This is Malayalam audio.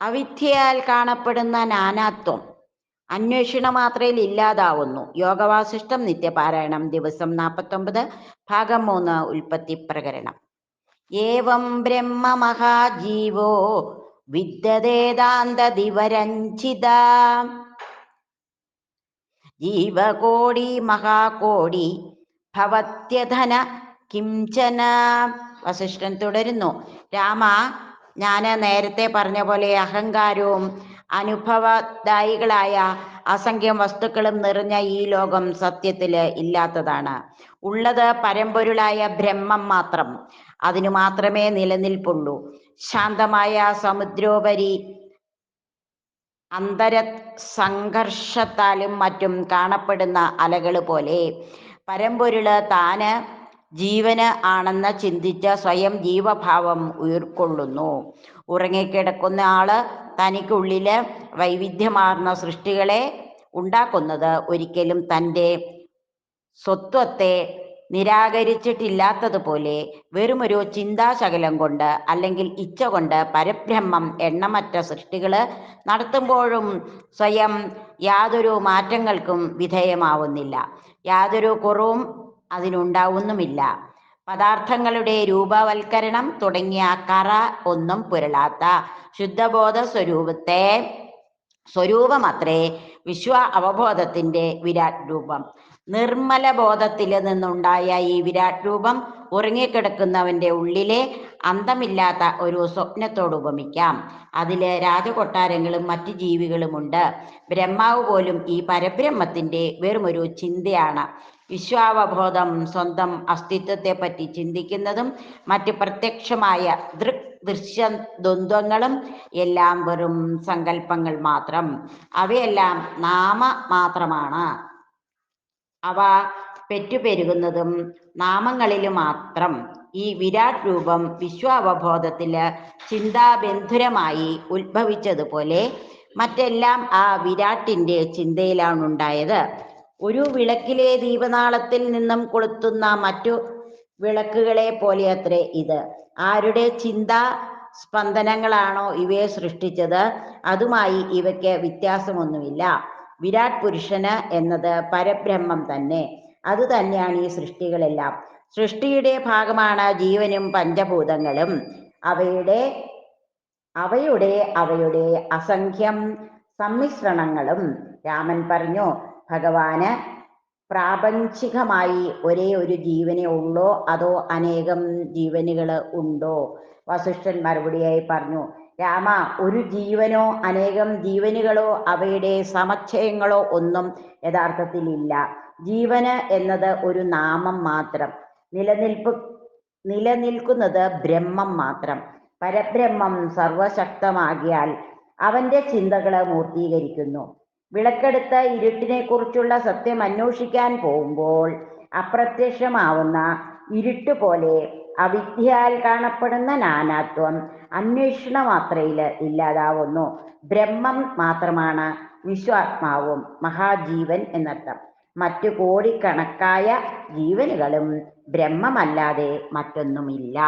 അവിദ്യയാൽ കാണപ്പെടുന്ന നാനാത്വം അന്വേഷണ മാത്രയിൽ ഇല്ലാതാവുന്നു. യോഗവാസിഷ്ടം നിത്യപാരായണം ദിവസം നാൽപ്പത്തൊമ്പത് ഭാഗം മൂന്ന് ഉൽപ്പത്തി പ്രകരണം. ഏവം ബ്രഹ്മ മഹാജീവോ വിദ്യതേതാന്ത ദിവരഞ്ചിത ജീവകോടി മഹാകോടി ഭവത്യധന കിംചന. വസിഷ്ഠൻ തുടരുന്നു. രാമ ഞാൻ നേരത്തെ പറഞ്ഞ പോലെ അഹങ്കാരവും അനുഭവദായികളായ അസംഖ്യം വസ്തുക്കളും നിറഞ്ഞ ഈ ലോകം സത്യത്തിൽ ഇല്ലാത്തതാണ്. ഉള്ളത് പരമ്പൊരുളായ ബ്രഹ്മം മാത്രം. അതിനു മാത്രമേ നിലനിൽപ്പുള്ളൂ. ശാന്തമായ സമുദ്രോപരി അന്തര സംഘർഷത്താലും മറ്റും കാണപ്പെടുന്ന അലകൾ പോലെ. പരമ്പൊരുൾ താന് ജീവന് ആണെന്ന് ചിന്തിച്ച് സ്വയം ജീവഭാവം ഉയർക്കൊള്ളുന്നു. ഉറങ്ങിക്കിടക്കുന്ന ആൾ തനിക്കുള്ളിൽ വൈവിധ്യമാർന്ന സൃഷ്ടികളെ ഉണ്ടാക്കുന്നത് ഒരിക്കലും തന്റെ സ്വത്വത്തെ നിരാകരിച്ചിട്ടില്ലാത്തതുപോലെ വെറുമൊരു ചിന്താശകലം കൊണ്ട് അല്ലെങ്കിൽ ഇച്ഛ കൊണ്ട് പരബ്രഹ്മം എണ്ണമറ്റ സൃഷ്ടികൾ നടത്തുമ്പോഴും സ്വയം യാതൊരു മാറ്റങ്ങൾക്കും വിധേയമാവുന്നില്ല. യാതൊരു കുറവും അതിനുണ്ടാവുന്നുമില്ല. പദാർത്ഥങ്ങളുടെ രൂപവൽക്കരണം തുടങ്ങിയ കറ ഒന്നും പുരളാത്ത ശുദ്ധബോധ സ്വരൂപത്തെ സ്വരൂപമത്രേ വിശ്വ അവബോധത്തിന്റെ വിരാട് രൂപം നിർമ്മല ബോധത്തിൽ നിന്നുണ്ടായ ഈ വിരാട് രൂപം ഉറങ്ങിക്കിടക്കുന്നവന്റെ ഉള്ളിലെ അന്തമില്ലാത്ത ഒരു സ്വപ്നത്തോട് ഉപമിക്കാം. അതിൽ രാജകൊട്ടാരങ്ങളും മറ്റു ജീവികളുമുണ്ട്. ബ്രഹ്മാവ് പോലും ഈ പരബ്രഹ്മത്തിന്റെ വെറുമൊരു ചിന്തയാണ്. വിശ്വാവബോധം സ്വന്തം അസ്തിത്വത്തെ പറ്റി ചിന്തിക്കുന്നതും മറ്റ് പ്രത്യക്ഷമായ ദൃക് ദൃശ്യ ദ്വന്ദ്വങ്ങളും എല്ലാം വെറും സങ്കല്പങ്ങൾ മാത്രം. അവയെല്ലാം നാമ മാത്രമാണ്. അവ പെറ്റുപെരുകുന്നതും നാമങ്ങളിൽ മാത്രം. ഈ വിരാട് രൂപം വിശ്വാവബോധത്തിൽ ചിന്താബന്ധുരമായി ഉത്ഭവിച്ചതുപോലെ മറ്റെല്ലാം ആ വിരാട്ടിന്റെ ചിന്തയിലാണ് ഉണ്ടായത് ഒരു വിളക്കിലെ ദീപനാളത്തിൽ നിന്നും കൊളുത്തുന്ന മറ്റു വിളക്കുകളെ പോലെയത്രേ ഇത്. ആരുടെ ചിന്താ സ്പന്ദനങ്ങളാണോ ഇവയെ സൃഷ്ടിച്ചത്? അതുമായി ഇവയ്ക്ക് വ്യത്യാസമൊന്നുമില്ല. വിരാട് പുരുഷന് എന്നത് പരബ്രഹ്മം തന്നെ. അത് തന്നെയാണ് ഈ സൃഷ്ടികളെല്ലാം. സൃഷ്ടിയുടെ ഭാഗമാണ് ജീവനും പഞ്ചഭൂതങ്ങളും. അവയുടെ അവയുടെ അവയുടെ അസംഖ്യം സമ്മിശ്രണങ്ങളും. രാമൻ പറഞ്ഞു ഭഗവാന് പ്രാപഞ്ചികമായി ഒരേ ഒരു ജീവനെ ഉള്ളോ? അതോ അനേകം ജീവനുകൾ ഉണ്ടോ? വസിഷ്ഠൻ മറുപടിയായി പറഞ്ഞു രാമ ഒരു ജീവനോ അനേകം ജീവനുകളോ അവയുടെ സമക്ഷയങ്ങളോ ഒന്നും യഥാർത്ഥത്തിൽ ഇല്ല. ജീവന് എന്നത് ഒരു നാമം മാത്രം. നിലനിൽപ്പ് നിലനിൽക്കുന്നത് ബ്രഹ്മം മാത്രം. പരബ്രഹ്മം സർവശക്തമാകിയാൽ അവന്റെ ചിന്തകളെ മൂർത്തീകരിക്കുന്നു. വിളക്കെടുത്ത് ഇരുട്ടിനെ കുറിച്ചുള്ള സത്യം അന്വേഷിക്കാൻ പോകുമ്പോൾ അപ്രത്യക്ഷമാവുന്ന ഇരുട്ട് പോലെ അവിദ്യയാൽ കാണപ്പെടുന്ന നാനാത്വം അന്വേഷണ മാത്രയിൽ ഇല്ലാതാവുന്നു. ബ്രഹ്മം മാത്രമാണ് വിശ്വാത്മാവും മഹാജീവൻ എന്നർത്ഥം. മറ്റു കോടിക്കണക്കായ ജീവനുകളും ബ്രഹ്മമല്ലാതെ മറ്റൊന്നുമില്ല.